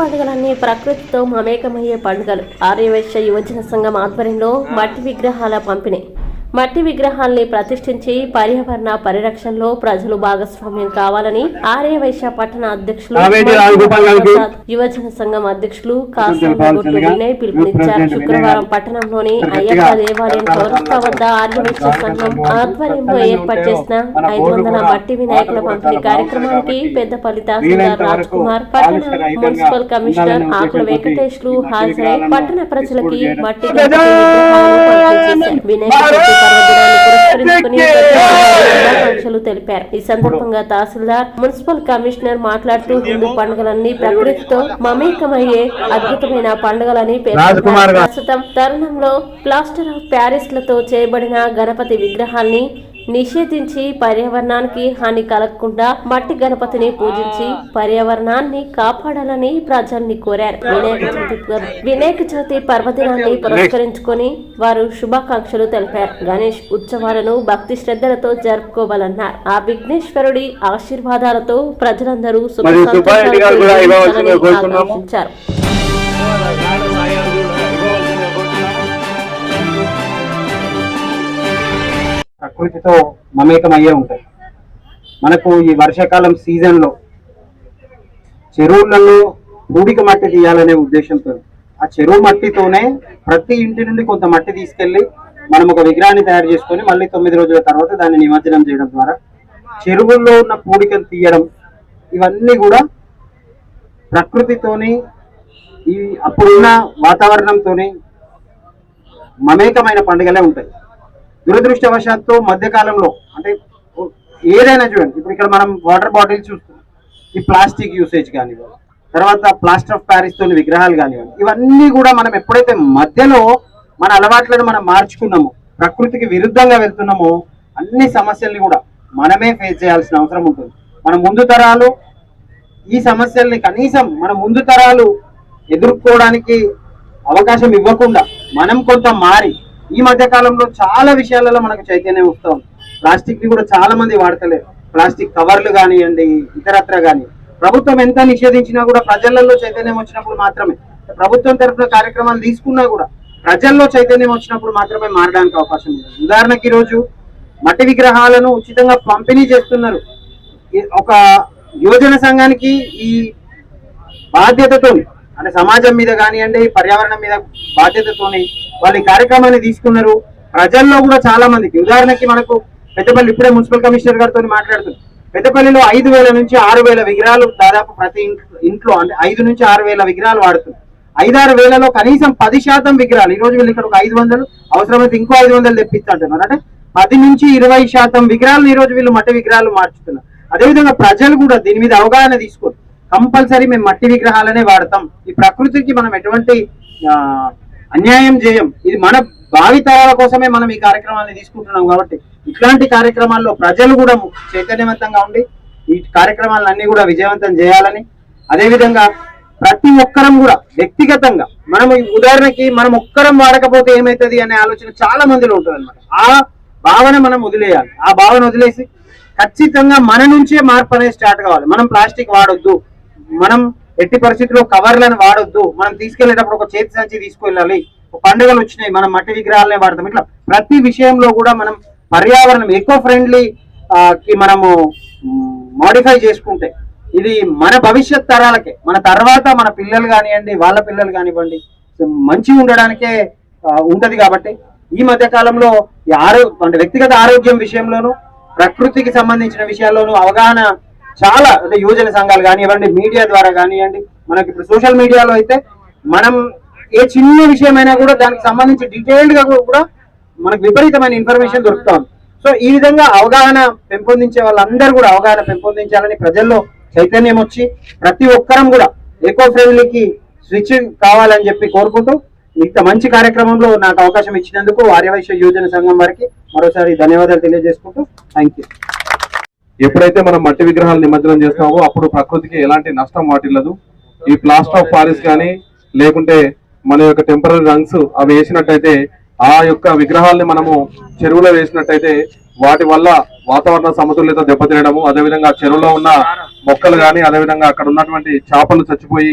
పండుగలన్నీ ప్రకృతితో మమేకమయ్యే పండుగలు. ఆర్యవైశ్య యువజన సంఘం ఆధ్వర్యంలో మట్టి విగ్రహాల పంపిణీ. మట్టి విగ్రహాల్ని ప్రతిష్ఠించి పర్యావరణ పరిరక్షణలో ప్రజలు భాగస్వామ్యం కావాలని ఆర్యవైశ్య పట్టణ అధ్యక్షులు యువజన సంఘం అధ్యక్షులు కాసాగుట్టు వినయ్ పిలుపునిచ్చారు శుక్రవారం పట్టణంలోని అయ్యప్ప దేవాలయం చౌరస్తా వద్ద ఆర్యవైశ్య సంఘం ఆధ్వర్యంలో ఏర్పాటు చేసిన ఐదు వందల మట్టి వినాయకుల పంపిణీ కార్యక్రమానికి పెద్దపల్లి తహసీల్దార్ రాజ్ కుమార్ పట్టణ మున్సిపల్ కమిషనర్ ఆకుల వెంకటేష్లు హాజరై పట్టణ ప్రజలకి మట్టి. వినాయక శుభాకాంక్షలు తెలిపారు. ఈ సందర్భంగా తహసీల్దార్ మున్సిపల్ కమిషనర్ మాట్లాడుతూ హిందూ పండుగలన్నీ ప్రకృతితో మమేకమయ్యే అద్భుతమైన పండుగలని. ప్రస్తుతం తరుణంలో ప్లాస్టర్ ఆఫ్ ప్యారిస్లతో చేయబడిన గణపతి విగ్రహాల్ని నిషేధించి పర్యావరణానికి హాని కలగకుండా మట్టి గణపతిని పూజించి పర్యావరణాన్ని కాపాడాలని ప్రజల్ని కోరారు. వినాయక చవితి వినాయక చవితి పర్వదినాన్ని పురస్కరించుకొని వారు శుభాకాంక్షలు తెలిపారు. గణేష్ ఉత్సవాలను భక్తి శ్రద్ధలతో జరుపుకోవాలన్నారు. ఆ విఘ్నేశ్వరుడి ఆశీర్వాదాలతో ప్రజలందరూ సుఖ మరి ప్రకృతితో మమేకం అయ్యే ఉంటాయి. మనకు ఈ వర్షాకాలం సీజన్లో చెరువులలో పూడిక మట్టి తీయాలనే ఉద్దేశంతో ఆ చెరువు మట్టితోనే ప్రతి ఇంటి నుండి కొంత మట్టి తీసుకెళ్ళి మనం ఒక విగ్రహాన్ని తయారు చేసుకొని మళ్ళీ తొమ్మిది రోజుల తర్వాత దాన్ని నిమజ్జనం చేయడం ద్వారా చెరువుల్లో ఉన్న పూడికలు తీయడం ఇవన్నీ కూడా ప్రకృతితోని ఈ అప్పుడున్న వాతావరణంతోని మమేకమైన పండుగలే ఉంటాయి. దురదృష్టవశాత్తు మధ్యకాలంలో అంటే ఏదైనా చూడండి ఇప్పుడు ఇక్కడ మనం వాటర్ బాటిల్ చూస్తున్నాం ఈ ప్లాస్టిక్ యూసేజ్ కానివ్వండి తర్వాత ప్లాస్టర్ ఆఫ్ ప్యారిస్ తోని విగ్రహాలు కానివ్వండి ఇవన్నీ కూడా మనం ఎప్పుడైతే మధ్యలో మన అలవాట్లను మనం మార్చుకున్నామో ప్రకృతికి విరుద్ధంగా వెళ్తున్నామో అన్ని సమస్యల్ని కూడా మనమే ఫేస్ చేయాల్సిన అవసరం ఉంటుంది. మన ముందు తరాలు ఈ సమస్యల్ని కనీసం మన ముందు తరాలు ఎదుర్కోవడానికి అవకాశం ఇవ్వకుండా మనం కొంత మారి ఈ మధ్య కాలంలో చాలా విషయాలలో మనకు చైతన్యం వస్తాం ప్లాస్టిక్ని కూడా చాలా మంది వాడతలేరు. ప్లాస్టిక్ కవర్లు కానివ్వండి ఇతరత్ర కానీ ప్రభుత్వం ఎంత నిషేధించినా కూడా ప్రజలలో చైతన్యం వచ్చినప్పుడు మాత్రమే. ప్రభుత్వం తరఫున కార్యక్రమాలు తీసుకున్నా కూడా ప్రజల్లో చైతన్యం వచ్చినప్పుడు మాత్రమే మారడానికి అవకాశం ఉంది. ఉదాహరణకి ఈరోజు మట్టి విగ్రహాలను ఉచితంగా పంపిణీ చేస్తున్నారు. ఒక యువజన సంఘానికి ఈ బాధ్యతతో అంటే సమాజం మీద కానివ్వండి పర్యావరణం మీద బాధ్యతతోని వాళ్ళు ఈ కార్యక్రమాన్ని తీసుకున్నారు. ప్రజల్లో కూడా చాలా మందికి. ఉదాహరణకి మనకు పెద్దపల్లి ఇప్పుడే మున్సిపల్ కమిషనర్ గారితో మాట్లాడుతుంది పెద్దపల్లిలో ఐదు వేల నుంచి ఆరు వేల విగ్రహాలు దాదాపు ప్రతి ఇంట్లో- ఇంట్లో అంటే ఐదు నుంచి ఆరు వేల విగ్రహాలు వాడుతుంది ఐదారు వేలలో కనీసం పది శాతం విగ్రహాలు ఈ రోజు వీళ్ళు ఇక్కడ ఒక ఐదు వందలు అవసరమైతే ఇంకో ఐదు వందలు తెప్పిస్తుంటున్నారు. అంటే పది నుంచి ఇరవై శాతం విగ్రహాలు ఈ రోజు వీళ్ళు మట్టి విగ్రహాలు మార్చుతున్నారు. అదేవిధంగా ప్రజలు కూడా దీని మీద అవగాహన తీసుకోరు. కంపల్సరీ మేము మట్టి విగ్రహాలనే వాడతాం. ఈ ప్రకృతికి మనం ఎటువంటి అన్యాయం చేయం. ఇది మన భావితరాల కోసమే మనం ఈ కార్యక్రమాన్ని తీసుకుంటున్నాం కాబట్టి ఇట్లాంటి కార్యక్రమాల్లో ప్రజలు కూడా చైతన్యవంతంగా ఉండి ఈ కార్యక్రమాలన్నీ కూడా విజయవంతం చేయాలని అదేవిధంగా ప్రతి ఒక్కరం కూడా వ్యక్తిగతంగా మనం ఉదాహరణకి మనం ఒక్కరం వాడకపోతే ఏమవుతుంది అనే ఆలోచన చాలా మందిలో ఉంటుంది అనమాట ఆ భావన మనం వదిలేయాలి. ఆ భావన వదిలేసి ఖచ్చితంగా మన నుంచే మార్పు అనేది స్టార్ట్ కావాలి. మనం ప్లాస్టిక్ వాడొద్దు. మనం ఎట్టి పరిస్థితుల్లో కవర్లను వాడొద్దు. మనం తీసుకెళ్ళేటప్పుడు ఒక చేతి సంచి తీసుకెళ్ళాలి. ఒక పండుగలు వచ్చినాయి మనం మట్టి విగ్రహాలనే వాడతాం. ఇట్లా ప్రతి విషయంలో కూడా మనం పర్యావరణం ఎకో ఫ్రెండ్లీ కి మనము మాడిఫై చేసుకుంటే ఇది మన భవిష్యత్ తరాలకే. మన తర్వాత మన పిల్లలు కానివ్వండి వాళ్ళ పిల్లలు కానివ్వండి మంచిగా ఉండడానికే ఉంటది కాబట్టి ఈ మధ్య కాలంలో ఈ ఆరో అంటే వ్యక్తిగత ఆరోగ్యం విషయంలోనూ ప్రకృతికి సంబంధించిన విషయాల్లోనూ అవగాహన చాలా అంటే యువజన సంఘాలు కానివ్వండి మీడియా ద్వారా కానివ్వండి మనకి ఇప్పుడు సోషల్ మీడియాలో అయితే మనం ఏ చిన్న విషయమైనా కూడా దానికి సంబంధించి డీటెయిల్డ్గా కూడా మనకు విపరీతమైన ఇన్ఫర్మేషన్ దొరుకుతాం సో ఈ విధంగా అవగాహన పెంపొందించే వాళ్ళందరూ కూడా అవగాహన పెంపొందించాలని ప్రజల్లో చైతన్యం వచ్చి ప్రతి ఒక్కరం కూడా ఎకో ఫ్రెండ్లీకి స్విచ్ కావాలని చెప్పి కోరుకుంటూ ఇంత మంచి కార్యక్రమంలో నాకు అవకాశం ఇచ్చినందుకు ఆర్యవైశ్య యువజన సంఘం వారికి మరోసారి ధన్యవాదాలు తెలియజేసుకుంటూ థ్యాంక్ యూ ఎప్పుడైతే మనం మట్టి విగ్రహాలు నిమజ్జనం చేస్తామో అప్పుడు ప్రకృతికి ఎలాంటి నష్టం వాటిల్లదు. ఈ ప్లాస్టర్ ఆఫ్ పారిస్ కానీ లేకుంటే మన యొక్క టెంపరీ రంగ్స్ అవి వేసినట్టయితే ఆ యొక్క విగ్రహాల్ని మనము చెరువులో వేసినట్టయితే వాటి వల్ల వాతావరణ సమతుల్యత దెబ్బతినడము అదేవిధంగా చెరువులో ఉన్న మొక్కలు కానీ అదేవిధంగా అక్కడ ఉన్నటువంటి చేపలు చచ్చిపోయి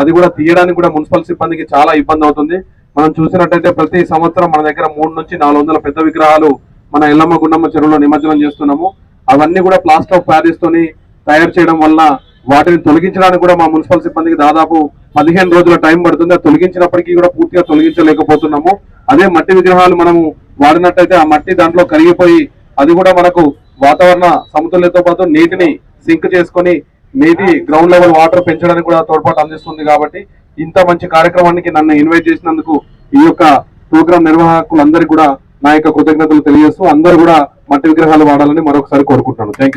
అది కూడా తీయడానికి కూడా మున్సిపల్ సిబ్బందికి చాలా ఇబ్బంది అవుతుంది. మనం చూసినట్టయితే ప్రతి సంవత్సరం మన దగ్గర మూడు నుంచి నాలుగు వందల పెద్ద విగ్రహాలు మన ఎల్లమ్మ గుండమ్మ చెరువులో నిమజ్జనం చేస్తున్నాము. అవన్నీ కూడా ప్లాస్టర్ ఆఫ్ ప్యారిస్ తోని తయారు చేయడం వల్ల వాటిని తొలగించడానికి కూడా మా మున్సిపల్ సిబ్బందికి దాదాపు పదిహేను రోజుల టైం పడుతుంది. తొలగించినప్పటికీ కూడా పూర్తిగా తొలగించలేకపోతున్నాము. అదే మట్టి విగ్రహాలు మనము వాడినట్టయితే ఆ మట్టి దాంట్లో కరిగిపోయి అది కూడా మనకు వాతావరణ సమతుల్యతో పాటు నీటిని సింక్ చేసుకొని నీటి గ్రౌండ్ లెవెల్ వాటర్ పెంచడానికి కూడా తోడ్పాటు అందిస్తుంది కాబట్టి ఇంత మంచి కార్యక్రమానికి నన్ను ఇన్వైట్ చేసినందుకు ఈ యొక్క ప్రోగ్రాం నిర్వాహకులందరికీ కూడా నా యొక్క కృతజ్ఞతలు తెలియజేస్తూ అందరూ కూడా మట్టి విగ్రహాలు వాడాలని మరొకసారి కోరుకుంటున్నాను. థ్యాంక్